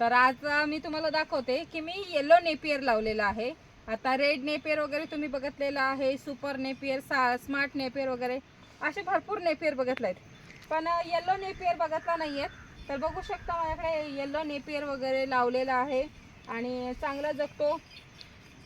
तर आज मी तुम्हाला दाखवते की मी येलो नेपियर लावलेला आहे. आता रेड नेपियर वगैरे तुम्ही बघितलेलं आहे सुपर नेपियर सा स्मार्ट नेपियर वगैरे असे भरपूर नेपियर बघितले आहेत पण येलो नेपियर बघितला नाही आहेत तर बघू शकता माझ्याकडे येलो नेपियर वगैरे लावलेला आहे आणि चांगला जगतो.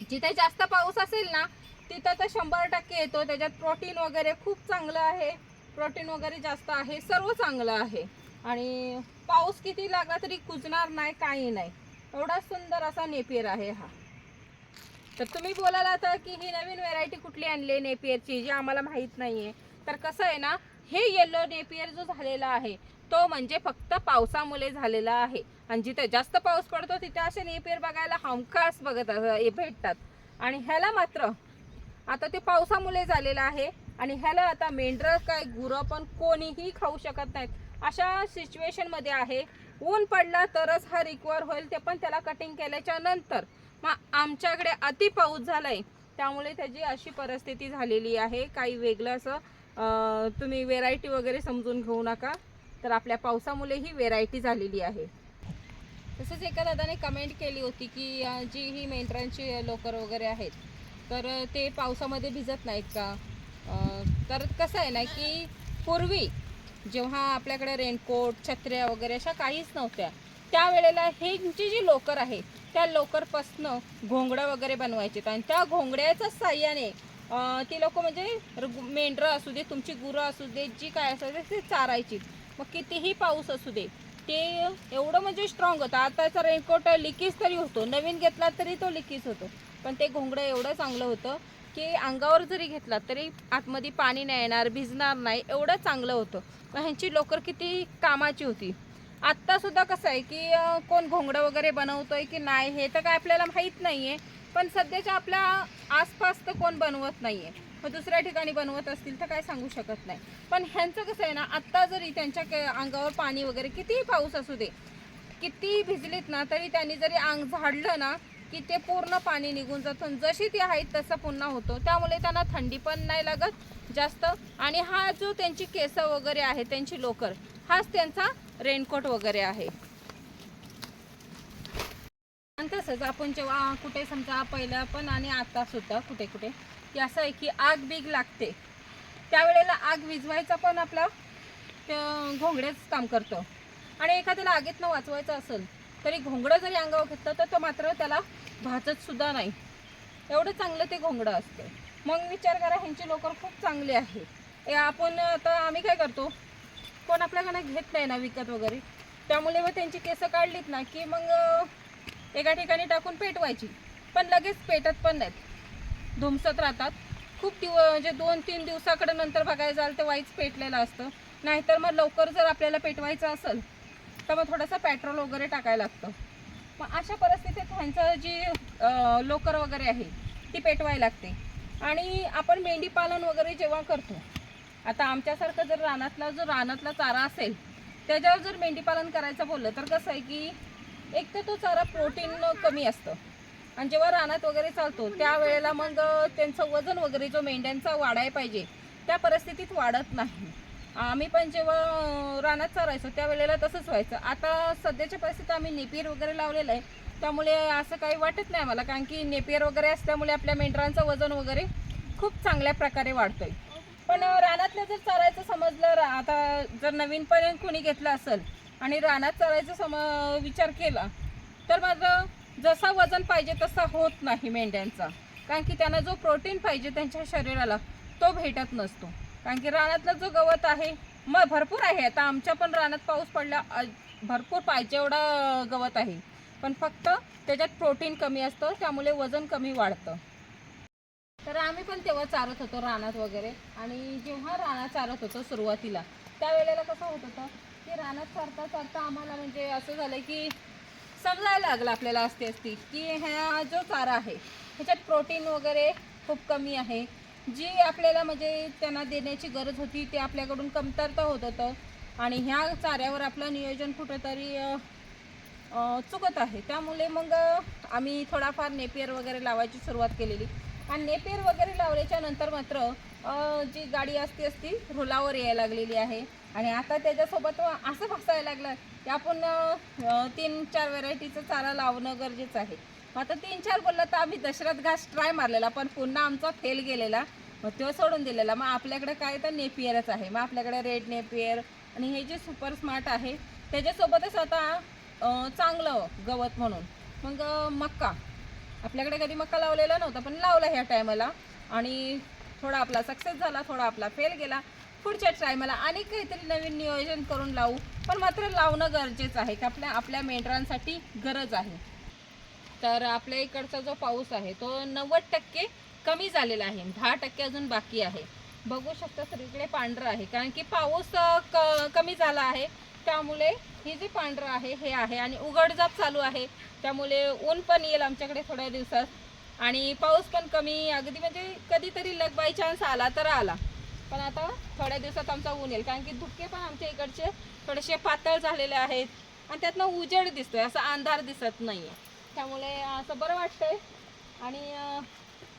जिथे जास्त पाऊस असेल ना तिथं तर शंभर टक्के येतो. त्याच्यात प्रोटीन वगैरे खूप चांगलं आहे. प्रोटीन वगैरे जास्त आहे. सर्व चांगलं आहे. आणि पाऊस किती लागला तरी कुजणार नाही काही नाही. एवढा सुंदर असा नेपियर आहे हा. तर तुम्ही बोलाल आता की ही नवीन व्हेरायटी कुठली आणली नेपियरची जी आम्हाला माहीत नाही आहे तर कसं आहे ना हे येलो नेपियर जो झालेला आहे तो म्हणजे फक्त पावसामुळे झालेला आहे. आणि जिथे जास्त पाऊस पडतो तिथे असे नेपियर बघायला हमखास बघत हे भेटतात. आणि ह्याला मात्र आता ते पावसामुळे झालेलं आहे. आणि ह्याला आता मेंढरं काय गुरं पण कोणीही खाऊ शकत नाहीत. अशा सिच्युएशनमध्ये आहे. ऊन पडला तरच हा रिकवर होईल ते पण त्याला कटिंग केल्याच्यानंतर. मग आमच्याकडे अति पाऊस झाला आहे त्यामुळे त्याची अशी परिस्थिती झालेली आहे. काही वेगळं असं तुम्ही व्हेरायटी वगैरे समजून घेऊ नका. तर आपल्या पावसामुळे ही व्हेरायटी झालेली आहे. तसंच एका दादाने कमेंट केली होती की जी ही मेंढरांची लोकर वगैरे आहेत तर ते पावसामध्ये भिजत नाहीत का? तर कसं आहे ना की पूर्वी जेव्हा आपल्याकडे रेनकोट छत्र्या वगैरे अशा काहीच नव्हत्या त्यावेळेला हे जी जी लोकर आहे त्या लोकरपासनं घोंगडं वगैरे बनवायचे. आणि त्या घोंगड्याच्या साह्याने ती लोक म्हणजे मेंढरं असू दे तुमची गुरं असू दे जी काय असू दे ते चारायची. मग कितीही पाऊस असू दे ते एवढं म्हणजे स्ट्रॉंग होतं. आताचा रेनकोट लिकेज तरी होतो. नवीन घेतला तरी तो लिकीज होतो. पण ते घोंगडं एवढं चांगलं होतं. की अंगावर जरी घेतला तरी आतमध्ये पाणी नाही येणार भिजणार नाही एवढं चांगलं होतं. मग ह्यांची लोकर किती कामाची होती. आत्तासुद्धा कसं आहे की कोण घोंगडं वगैरे बनवतोय की नाही हे तर काय आपल्याला माहीत नाही आहे पण सध्याच्या आपल्या आसपास तर कोण बनवत नाही आहे मग दुसऱ्या ठिकाणी बनवत असतील तर काय सांगू शकत नाही. पण ह्यांचं कसं आहे ना आत्ता जरी त्यांच्या के- अंगावर पाणी वगैरे कितीही पाऊस असू दे कितीही भिजलीत ना तरी त्यांनी जरी अंग झाडलं ना की ते पूर्ण पाणी निघून जातं. जशी ती आहेत तसं पुन्हा होतो. त्यामुळे त्यांना थंडी पण नाही लागत जास्त. आणि हा जो त्यांची केस वगैरे आहे त्यांची लोकर हाच त्यांचा रेनकोट वगैरे आहे. आणि तसंच आपण जेव्हा कुठे समजा पहिलं पण आणि आता सुद्धा कुठे कुठे की असं आहे की आग बीग लागते. त्यावेळेला आग विझवायचा पण आपला घोंगड्याच घोंगडेच काम करतो. आणि एखाद्याला आगीतनं वाचवायचं असेल तरी घोंगडं जरी अंगावर घेतलं तर तो मात्र त्याला भाजत सुद्धा नाही. एवढं चांगलं ते घोंगडं असतं. मग विचार करा ह्यांची लोकर खूप चांगली आहे हे आपण आता आम्ही काय करतो? कोण आपल्याकडे घेत नाही ना विकत वगैरे. त्यामुळे मग त्यांची केसं काढलीत ना की मग एका ठिकाणी टाकून पेटवायची. पण लगेच पेटत पण नाहीत. धुमसत राहतात. खूप दिव म्हणजे दोन तीन दिवसाकडे नंतर बघायला जाल तर वाईच पेटलेलं असतं. नाहीतर मग लवकर जर आपल्याला पेटवायचं असेल तर मग थोडंसं पेट्रोल वगैरे टाकायला लागतं. मग अशा परिस्थितीत ह्यांचं जी लोकर वगैरे आहे ती पेटवायला लागते. आणि आपण मेंढी पालन वगैरे जेव्हा करतो आता आमच्यासारखं जर रानातला जो रानातला चारा असेल त्याच्यावर जर मेंढीपालन करायचं बोललं तर कसं आहे की एक तर तो चारा प्रोटीन कमी असतं. आणि जेव्हा रानात वगैरे चालतो त्यावेळेला मग त्यांचं वजन वगैरे जो मेंढ्यांचा वाढायला पाहिजे त्या परिस्थितीत वाढत नाही. आम्ही पण जेव्हा रानात चालायचो त्यावेळेला तसंच व्हायचं. आता सध्याच्या परिस्थितीत आम्ही नेपियर वगैरे लावलेलं आहे. त्यामुळे असं काही वाटत नाही आम्हाला कारण की नेपियर वगैरे असल्यामुळे आपल्या मेंढरांचं वजन वगैरे खूप चांगल्या प्रकारे वाढतोय. पण रानातलं जर चरायचं समजलं आता जर नवीनपर्यंत कुणी घेतलं असेल आणि रानात चरायचं सम विचार केला तर मात्र जसा वजन पाहिजे तसा होत नाही मेंढ्यांचा. कारण की त्यांना जो प्रोटीन पाहिजे त्यांच्या शरीराला तो भेटत नसतो. कारण की रानातला जो गवत आहे मग भरपूर आहे. आता आमच्या पण रानात पाऊस पडला भरपूर पाहिजे एवढा गवत आहे. पण फक्त त्याच्यात प्रोटीन कमी असतं त्यामुळे वजन कमी वाढतं. तर आम्ही पण तेव्हा चारत होतो रानात वगैरे. आणि जेव्हा रानात चारत होतो सुरुवातीला त्यावेळेला कसं होत होतं की रानात चारता चारता आम्हाला म्हणजे असं झालं की समजायला लागलं आपल्याला असते असती की ह्या जो चारा आहे ह्याच्यात प्रोटीन वगैरे खूप कमी आहे. जी आपल्याला म्हणजे त्यांना देण्याची गरज होती ते आपल्याकडून कमतरता होत होतं. आणि ह्या चाऱ्यावर आपलं नियोजन कुठंतरी चुकत आहे. त्यामुळे मग आम्ही थोडाफार नेपियर वगैरे लावायची सुरुवात केलेली. आणि नेपियर वगैरे लावल्याच्या नंतर मात्र जी गाडी असती असती रुलावर यायला लागलेली आहे. आणि आता त्याच्यासोबत असं फसायला लागलं की आपण तीन चार व्हेरायटीचं चारा लावणं गरजेचं आहे. मग आता तीन चार बोललं तर आम्ही दशरथ घास ट्राय मारलेला पण पुन्हा आमचा फेल गेलेला. मग तो सोडून दिलेला. मग आपल्याकडे काय तर नेपियरच आहे. मग आपल्याकडे रेड नेपियर आणि हे जे सुपर स्मार्ट आहे त्याच्यासोबतच आता चांगलं गवत म्हणून. मग मक्का. आपल्याकडे कधी मक्का लावलेला नव्हता पण लावला ह्या टायमाला आणि थोडा आपला सक्सेस झाला थोडा आपला फेल गेला. पुढच्या टायमाला आणि काहीतरी नवीन नियोजन करून लावू. पण मात्र लावणं गरजेचं आहे की आपल्या आपल्या मेंढरांसाठी गरज आहे. तर आपल्या इकडचा जो पाऊस आहे तो नव्वद टक्के कमी झालेला आहे. दहा टक्के अजून बाकी आहे. बघू शकता सगळीकडे पांढरं आहे कारण की पाऊस क कमी झाला आहे. त्यामुळे हे जे पांढरं आहे हे आहे आणि उघडझाप चालू आहे. त्यामुळे ऊन पण येईल आमच्याकडे थोड्या दिवसात. आणि पाऊस पण कमी अगदी म्हणजे कधीतरी लग बाय चान्स आला तर आला. पण आता थोड्या दिवसात आमचा ऊन येईल कारण की धुके पण आमच्या इकडचे थोडेसे पातळ झालेले आहेत. आणि त्यातनं उजेड दिसतोय असा अंधार दिसत नाही आहे त्यामुळे असं बरं वाटतंय. आणि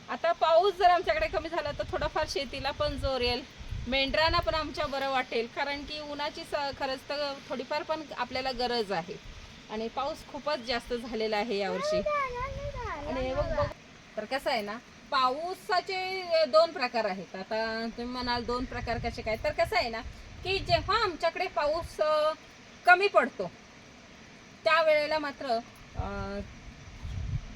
आता पाऊस जर आमच्याकडे कमी झाला तर थोडाफार शेतीला पण जोर येईल. मेंढरांना पण आमच्या बरं वाटेल कारण की उन्हाची स खरंच तर थोडीफार पण आपल्याला गरज आहे. आणि पाऊस खूपच जास्त झालेला आहे यावर्षी. आणि बघ बघ. तर कसं आहे ना पाऊसाचे दोन प्रकार आहेत. आता तुम्ही म्हणाल दोन प्रकार कसे काय? तर कसं आहे ना की जेव्हा आमच्याकडे पाऊस कमी पडतो त्यावेळेला मात्र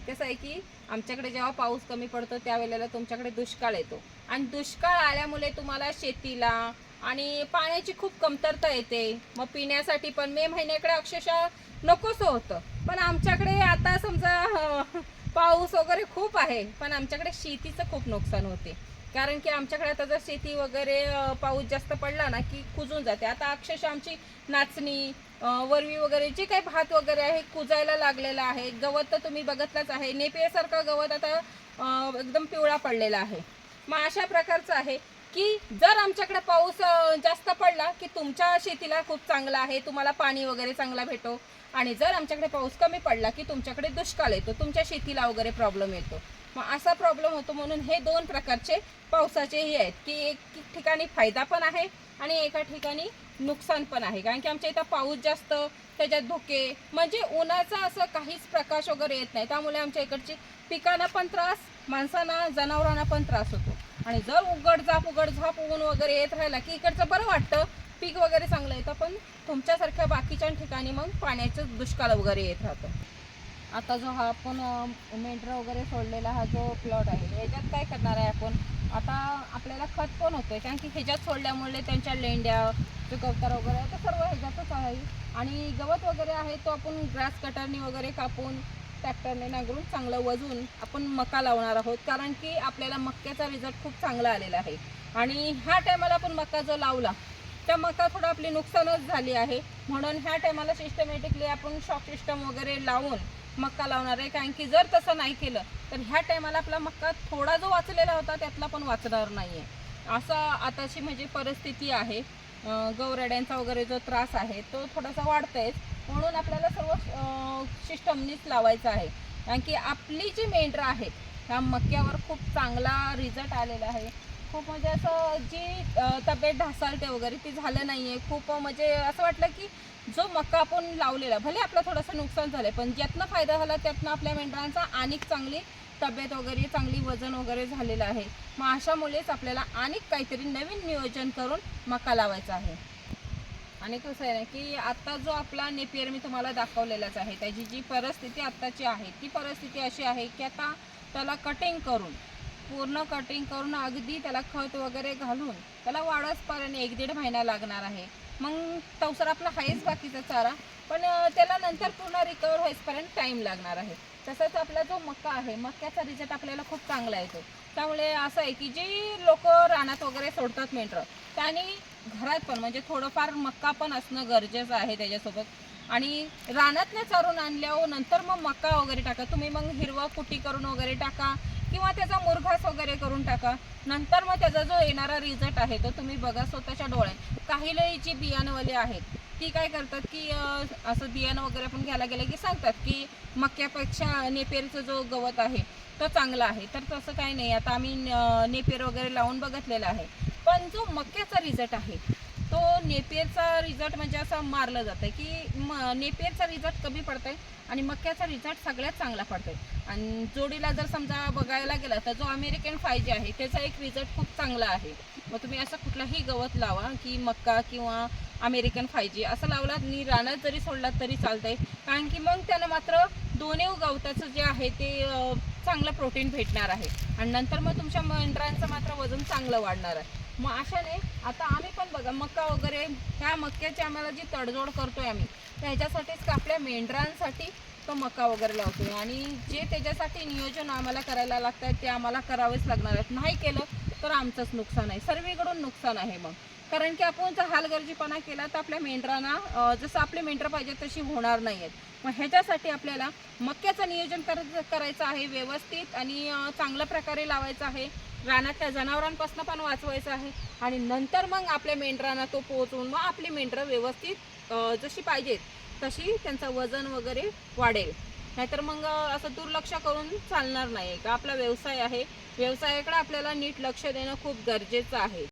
कसं आहे की आमच्याकडे जेव्हा पाऊस कमी पडतो त्यावेळेला तुमच्याकडे दुष्काळ येतो. आणि दुष्काळ आल्यामुळे तुम्हाला शेतीला आणि पाण्याची खूप कमतरता येते. मग पिण्यासाठी पण मे महिन्याकडे अक्षरशः नकोसं होतं. पण आमच्याकडे आता समजा पाऊस वगैरे खूप आहे. पण आमच्याकडे शेतीचं खूप नुकसान होते. कारण की आमच्याकडे आता जर शेती वगैरे पाऊस जास्त पडला ना की कुजून जाते. आता अक्षरशः आमची नाचणी वरवी वगैरे जे काही भात वगैरे आहे कुजायला लागलेलं आहे. गवत तर तुम्ही बघतलाच आहे. नेपियासारखं गवत आता एकदम पिवळा पडलेला आहे. मग अशा प्रकारचं आहे की जर आमच्याकडे पाऊस जास्त पडला की तुमच्या शेतीला खूप चांगला आहे तुम्हाला पाणी वगैरे चांगला भेटो. आणि जर आमच्याकडे पाऊस कमी पडला की तुमच्याकडे दुष्काळ येतो तुमच्या शेतीला वगैरे प्रॉब्लेम येतो. मग असा प्रॉब्लेम होतो म्हणून हे दोन प्रकारचे पावसाचे हे आहेत की एक ठिकाणी फायदा पण आहे आणि एका ठिकाणी नुकसान पण आहे. कारण की आमच्या इथं पाऊस जास्त त्याच्यात धुके म्हणजे उन्हाचा असं काहीच प्रकाश वगैरे येत नाही. त्यामुळे आमच्या इकडची पिकांना पण त्रास माणसांना जनावरांना पण त्रास होतो. आणि जर उघडझाप उघडझाप ऊन वगैरे येत राहिला की इकडचं बरं वाटतं पीक वगैरे चांगलं येतं पण तुमच्यासारख्या बाकीच्या ठिकाणी मग पाण्याचं दुष्काळ वगैरे येत राहतं. आता जो हा आपण मेंढरा वगैरे सोडलेला हा जो प्लॉट आहे ह्याच्यात काय करणार आहे आपण? आता आपल्याला खत पण होतंय कारण की ह्याच्यात सोडल्यामुळे त्यांच्या लेंड्या जो गवतार वगैरे आहे सर्व ह्याच्यातच आहे. आणि गवत वगैरे आहे तो आपण ग्रास कटरनी वगैरे कापून ट्रॅक्टरने नांगरून चांगलं वजून आपण मका लावणार आहोत. कारण की आपल्याला मक्याचा रिझल्ट खूप चांगला आलेला आहे. आणि ह्या टायमाला आपण मका जो लावला त्या मका थोडं आपली नुकसानच झाली आहे. म्हणून ह्या टायमाला सिस्टमॅटिकली आपण शॉक सिस्टम वगैरे लावून मक्का लावणार आहे. कारण की जर तसं नाही केलं तर ह्या टायमाला आपला मक्का थोडा जो वाचलेला होता त्यातला पण वाचणार नाही आहे असं आताची म्हणजे परिस्थिती आहे. अं, गौरड्यांचा वगैरे जो त्रास आहे तो थोडासा वाढतोय म्हणून आपल्याला सर्व सिस्टमनीच लावायचं आहे. कारण की आपली जी मेंढरं आहेत ह्या मक्यावर खूप चांगला रिझल्ट आलेला आहे. खूप म्हणजे असं जी तब्येत ढासाळते वगैरे ती झालं नाही आहे खूप म्हणजे असं वाटलं की जो मका आपण लावलेला भले आपलं थोडंसं नुकसान झालं पण ज्यातनं फायदा झाला त्यातनं आपल्या मेंढरांचा अनेक चांगली तब्येत वगैरे चांगली वजन वगैरे झालेलं आहे. मग अशामुळेच आपल्याला अनेक काहीतरी नवीन नियोजन करून मका लावायचा आहे. आणि कसं आहे ना की आत्ता जो आपला नेपियर मी तुम्हाला दाखवलेलाच आहे त्याची जी परिस्थिती आत्ताची आहे ती परिस्थिती अशी आहे की आता त्याला कटिंग करून पूर्ण कटिंग करून अगदी त्याला खत वगैरे घालून त्याला वाढसपर्यंत एक दीड महिना लागणार आहे. मग तवसर आपला आहेच बाकीचा चारा. पण त्याला नंतर पूर्ण रिकवर होईपर्यंत टाईम लागणार आहे. तसंच आपला जो मका आहे मक्याचा रिझल्ट आपल्याला खूप चांगला येतो. त्यामुळे असं आहे की जी लोक रानात वगैरे सोडतात मेंढरं त्यांनी घरात पण म्हणजे थोडंफार मक्का पण असणं गरजेचं आहे त्याच्यासोबत. आणि रानातनं चारून आणल्यावर नंतर मग मक्का वगैरे टाका. तुम्ही मग हिरवं कुटी करून वगैरे टाका. किंवा त्याचा मुरघास वगैरे करून टाका. नंतर मग त्याचा जो येणारा रिझल्ट आहे तो तुम्ही बघा स्वतःच्या डोळ्यात. काही लई जी बियाणंवाली आहेत ती काय करतात की असं बियाणं वगैरे आपण घ्यायला गेलं की सांगतात की मक्यापेक्षा नेपेरचं जो गवत आहे तो चांगला आहे. तर तसं काही नाही. आता आम्ही नेपेर वगैरे लावून बघितलेला आहे. पण जो मक्याचा रिझल्ट आहे तो नेपियरचा रिझल्ट म्हणजे असं मारलं जातं की म नेपियरचा रिझल्ट कमी पडतंय आणि मक्याचा रिझल्ट सगळ्यात चांगला पडतोय. आणि जोडीला जर समजा बघायला गेला तर जो अमेरिकन फाय जी आहे त्याचा एक रिझल्ट खूप चांगला आहे. मग तुम्ही असं कुठलाही गवत लावा की मक्का किंवा अमेरिकन फाय जी असं लावला आणि रानात जरी सोडलात तरी चालतंय. कारण की मग त्याला मात्र दोन्ही गवताचं जे आहे ते चांगलं प्रोटीन भेटणार आहे. आणि नंतर मग तुमच्या मेंढरांचं मात्र वजन चांगलं वाढणार आहे. मग अशाने आता आम्ही पण बघा मक्का वगैरे ह्या मक्याची आम्हाला जी तडजोड करतोय आम्ही त्याच्यासाठीच का आपल्या मेंढरांसाठी तो मका वगैरे लावतोय. आणि जे त्याच्यासाठी नियोजन आम्हाला करायला लागत आहे ते आम्हाला करावेच लागणार आहेत. नाही केलं तर आमचंच नुकसान आहे. सर्वीकडून नुकसान आहे मग. कारण की आपण जर हालगर्जीपणा केला तर आपल्या मेंढरांना जसं आपले मेंढरं पाहिजे तशी होणार नाही आहेत मग ह्याच्यासाठी आपल्याला मक्याचं नियोजन कर करायचं आहे व्यवस्थित आणि चांगल्या प्रकारे लावायचं आहे. रानातल्या जनावरांपासून पण वाचवायचं आहे आणि नंतर मग आपल्या मेंढरांना तो पोहोचवून मग आपली मेंढरं व्यवस्थित जशी पाहिजेत तशी त्यांचं वजन वगैरे वाढेल. नाहीतर मग असं दुर्लक्ष करून चालणार नाही. का आपला व्यवसाय आहे. व्यवसायाकडे आपल्याला नीट लक्ष देणं खूप गरजेचं आहे.